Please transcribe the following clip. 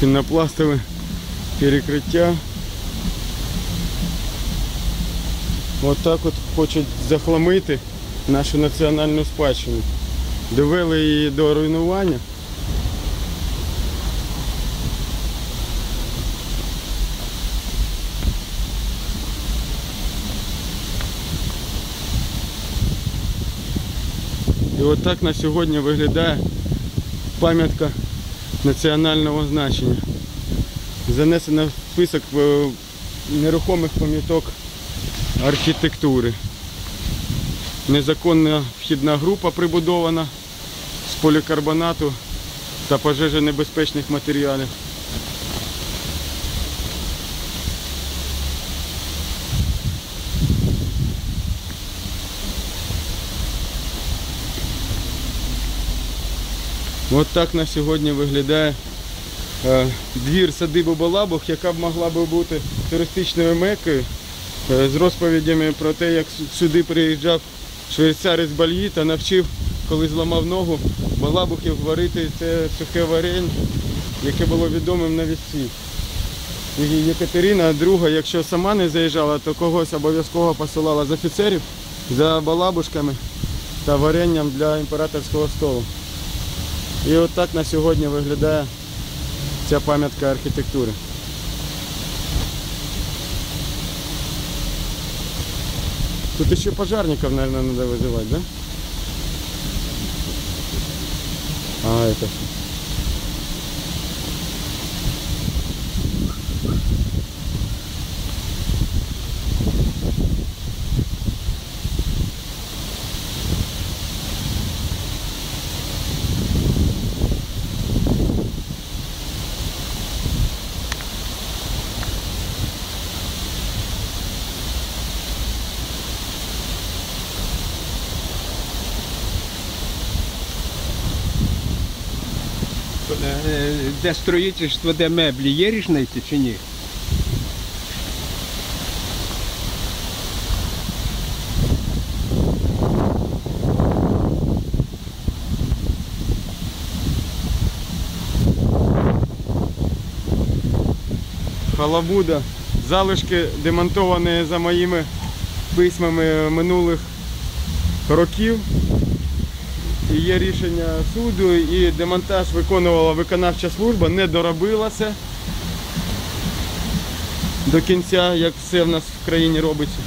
пінопластове перекриття. Отак от хочуть захламити нашу національну спадщину. Довели її до руйнування. І отак на сьогодні виглядає пам'ятка національного значення. Занесена в список е, нерухомих пам'яток архітектури. Незаконна вхідна група прибудована з полікарбонату та пожежонебезпечних матеріалів. От так на сьогодні виглядає е, двір садиби Балабух, яка б могла би бути туристичною мекою е, з розповідями про те, як сюди приїжджав швейцарець Бальї та навчив, коли зламав ногу, балабухів варити це сухе варення, яке було відомим на вісці. І Єкатерина II, якщо сама не заїжджала, то когось обов'язково посилала з офіцерів за балабушками та варенням для імператорського столу. І от так на сьогодні виглядає ця пам'ятка архітектури. Тут еще пожарников, наверное, надо вызывать, да? А, это... Де строїтельство, де меблі, є різниця чи ні? Халабуда. Залишки демонтовані за моїми письмами минулих років. Є рішення суду, і демонтаж виконувала виконавча служба, не доробила це до кінця, як все в нас в країні робиться.